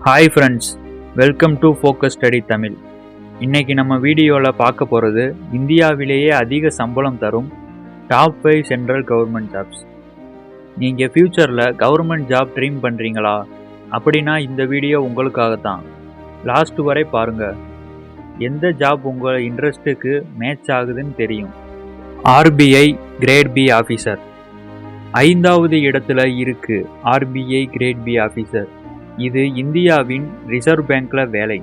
Hi friends welcome to Focus Study Tamil இன்னைக்கு நம்ம வீடியோவில் பார்க்க போகிறது இந்தியாவிலேயே அதிக சம்பளம் தரும் top five central government jobs நீங்கள் ஃப்யூச்சரில் கவர்மெண்ட் ஜாப் ட்ரீம் பண்ணுறீங்களா அப்படின்னா இந்த வீடியோ உங்களுக்காக தான் லாஸ்ட் வரை பாருங்கள் எந்த ஜாப் உங்கள் இன்ட்ரெஸ்ட்டுக்கு மேட்ச் ஆகுதுன்னு தெரியும். ஆர்பிஐ கிரேட் பி ஆஃபீஸர் ஐந்தாவது இடத்துல இருக்குது ஆர்பிஐ கிரேட் பி ஆஃபீஸர் இது இந்தியாவின் ரிசர்வ் பேங்க்ல வேலை.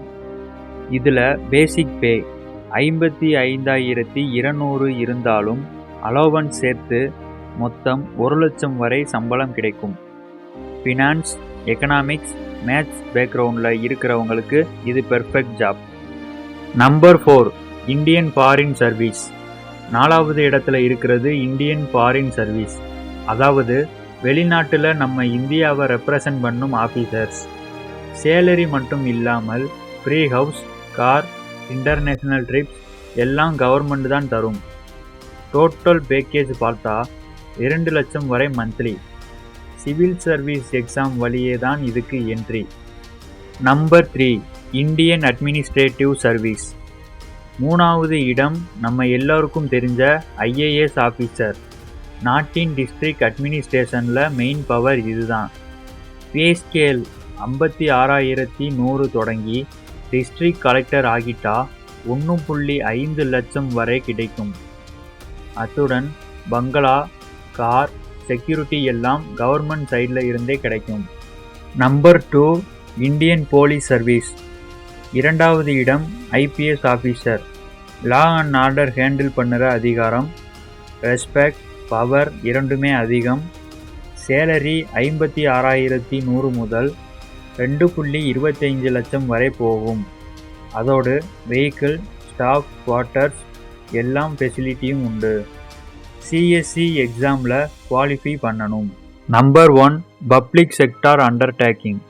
இதில் பேசிக் பே ஐம்பத்தி ஐந்தாயிரத்தி இருநூறு இருந்தாலும் அலோவன்ஸ் சேர்த்து மொத்தம் ஒரு லட்சம் வரை சம்பளம் கிடைக்கும். ஃபினான்ஸ் எக்கனாமிக்ஸ் மேத்ஸ் பேக்ரவுண்டில் இருக்கிறவங்களுக்கு இது perfect job. Number four Indian foreign service. நாலாவது இடத்துல இருக்கிறது இந்தியன் ஃபாரின் சர்வீஸ். அதாவது வெளிநாட்டில் நம்ம இந்தியாவை ரெப்ரசன்ட் பண்ணும் ஆஃபீஸர்ஸ் சேலரி மட்டும் இல்லாமல் free house car international trips எல்லாம் கவர்மெண்ட் தான் தரும். டோட்டல் பேக்கேஜ் பார்த்தா இரண்டு லட்சம் வரை மந்த்லி சிவில் சர்வீஸ் எக்ஸாம் வழியே தான் இதுக்கு entry number three Indian administrative service மூணாவது இடம் நம்ம எல்லோருக்கும் தெரிஞ்ச ஐஏஎஸ் ஆஃபீஸர் நாட்டின் டிஸ்ட்ரிக்ட் அட்மினிஸ்ட்ரேஷனில் மெயின் பவர் இதுதான். பே ஸ்கேல் ஐம்பத்தி ஆறாயிரத்தி நூறு தொடங்கி டிஸ்ட்ரிக்ட் கலெக்டர் ஆகிட்டா ஒன்று புள்ளி ஐந்து லட்சம் வரை கிடைக்கும். அத்துடன் பங்களா கார் செக்யூரிட்டி எல்லாம் கவர்மெண்ட் சைடில் இருந்தே கிடைக்கும். Number two Indian police service இரண்டாவது இடம் IPS officer law and order handle பண்ணுற அதிகாரம். ரெஸ்பெக்ட் பவர் இரண்டுமே அதிகம். சேலரி ஐம்பத்தி ஆறாயிரத்தி நூறு முதல் ரெண்டு புள்ளி இருபத்தைந்து லட்சம் வரை போகும். அதோடு வெஹிக்கிள் ஸ்டாஃப் குவார்ட்டர்ஸ் எல்லாம் ஃபெசிலிட்டியும் உண்டு. சிஎஸ்சி எக்ஸாமில் குவாலிஃபை பண்ணணும். Number one public sector undertaking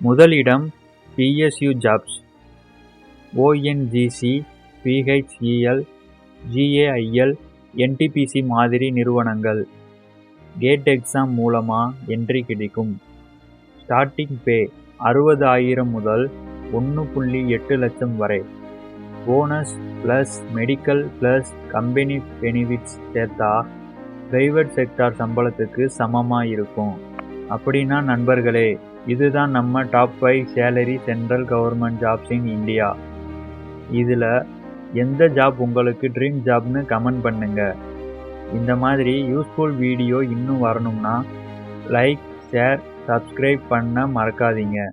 முதல் இடம் PSU jobs ONGC BHEL GAIL NTPC மாதிரி நிறுவனங்கள். கேட் எக்ஸாம் மூலமாக என்ட்ரி கிடைக்கும். ஸ்டார்டிங் பே அறுபதாயிரம் முதல் ஒன்று புள்ளி எட்டு லட்சம் வரை. Bonus plus medical plus company benefits சேர்த்தா பிரைவேட் செக்டார் சம்பளத்துக்கு சமமாக இருக்கும். அப்படின்னா நண்பர்களே இதுதான் நம்ம top five salary central government jobs in India இதில் எந்த ஜாப் உங்களுக்கு ட்ரீம் ஜாப்னு கமெண்ட் பண்ணுங்க. இந்த மாதிரி யூஸ்ஃபுல் வீடியோ இன்னும் வரணும்னா லைக் ஷேர் சப்ஸ்கிரைப் பண்ண மறக்காதீங்க.